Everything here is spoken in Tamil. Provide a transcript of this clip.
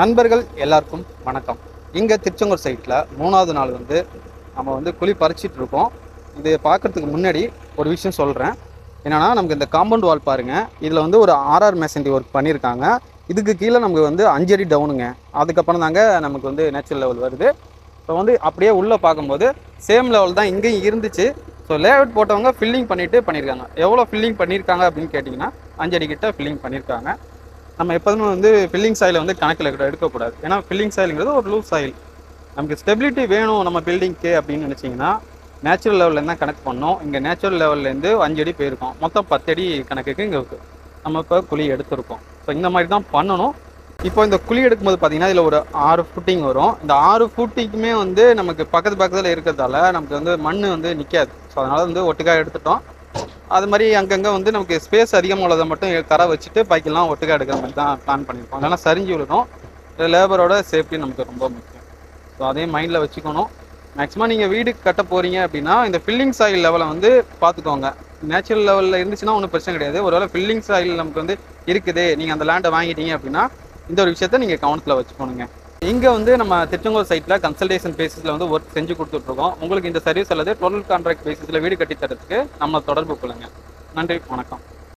நண்பர்கள் எல்லாருக்கும் வணக்கம். இங்கே திருச்செங்கோடு சைட்டில் மூணாவது நாள் வந்து நம்ம வந்து குழி பறிச்சிட்டு இருக்கோம். இது பார்க்கறதுக்கு முன்னாடி ஒரு விஷயம் சொல்கிறேன் என்னன்னா நமக்கு இந்த காம்பவுண்ட் வால் பாருங்க. இதில் வந்து ஒரு ஆர்ஆர் மேசன்டி ஒர்க் பண்ணியிருக்காங்க இதுக்கு கீழே நமக்கு வந்து அஞ்சு அடி டவுனுங்க. அதுக்கப்புறம் தாங்க நமக்கு வந்து நேச்சுரல் லெவல் வருது. இப்போ வந்து அப்படியே உள்ளே பார்க்கும்போது சேம் லெவல் தான் இங்கேயும் இருந்துச்சு. ஸோ லேஅவுட் போட்டவங்க ஃபில்லிங் பண்ணிவிட்டு பண்ணியிருக்காங்க எவ்வளோ ஃபில்லிங் பண்ணியிருக்காங்க அப்படின்னு கேட்டிங்கன்னா அஞ்சடி கிட்ட ஃபில்லிங் பண்ணியிருக்காங்க நம்ம எப்போதுமே வந்து ஃபில்லிங் சாயில் வந்து கணக்கில் எடுக்கக்கூடாது. ஏன்னா ஃபில்லிங் சாயிலுங்கிறது ஒரு லூஸ் சாயில் நமக்கு ஸ்டெபிலிட்டி வேணும் நம்ம பில்டிங்க்கு அப்படின்னு நினச்சிங்கன்னா நேச்சுரல் லெவல்லேருந்து தான் கணக்கு பண்ணோம். இங்கே நேச்சுரல் லெவல்லேருந்து அஞ்சு அடி போயிருக்கோம். மொத்தம் பத்து அடி கணக்குக்கு இங்கே நம்ம இப்போ குழி எடுத்திருக்கோம். ஸோ இந்த மாதிரி தான் பண்ணணும். இப்போ இந்த குழி எடுக்கும்போது பார்த்தீங்கன்னா இதில் ஒரு ஆறு ஃபுட்டிங் வரும். இந்த ஆறு ஃபுட்டிங்குமே வந்து நமக்கு பக்கத்து பக்கத்தில் இருக்கிறதால நமக்கு வந்து மண் வந்து நிற்காது ஸோ அதனால் வந்து ஒட்டுக்காக எடுத்துட்டோம். அது மாதிரி அங்கங்கே வந்து நமக்கு ஸ்பேஸ் அதிகமாக உள்ளதை மட்டும் கரை வச்சுட்டு பைக்கெல்லாம் ஒட்டுக்கா எடுக்கிற மாதிரி தான் பிளான் பண்ணியிருக்கோம். இல்லைனா சரிஞ்சு விழுடும் லேபரோட சேஃப்டி நமக்கு ரொம்ப முக்கியம். ஸோ அதையும் மைண்டில் வச்சுக்கணும். மேக்ஸிமம் நீங்கள் வீடு கட்ட போகிறீங்க அப்படின்னா இந்த ஃபில்லிங் சாயில் லெவலை வந்து பார்த்துக்கோங்க நேச்சுரல் லெவலில் இருந்துச்சுன்னா ஒன்றும் பிரச்சனை கிடையாது. ஒருவேளை ஃபில்லிங் சாயில் நமக்கு வந்து இருக்குது நீங்கள் அந்த லேண்டை வாங்கிட்டீங்க அப்படின்னா இந்த ஒரு விஷயத்த நீங்கள் கவனத்தில் வச்சுக்கணுங்க. இங்கே வந்து நம்ம திருச்செங்கோல் சைட்டில் கன்சல்டேஷன் பேசிஸில் வந்து ஒர்க் செஞ்சு கொடுத்துட்ருக்கோம். உங்களுக்கு இந்த சர்வீஸ் அல்லது டோட்டல் கான்ட்ராக்ட் பேசிஸில் வீடு கட்டித்தரத்துக்கு நம்ம தொடர்பு கொள்ளுங்க. நன்றி வணக்கம்.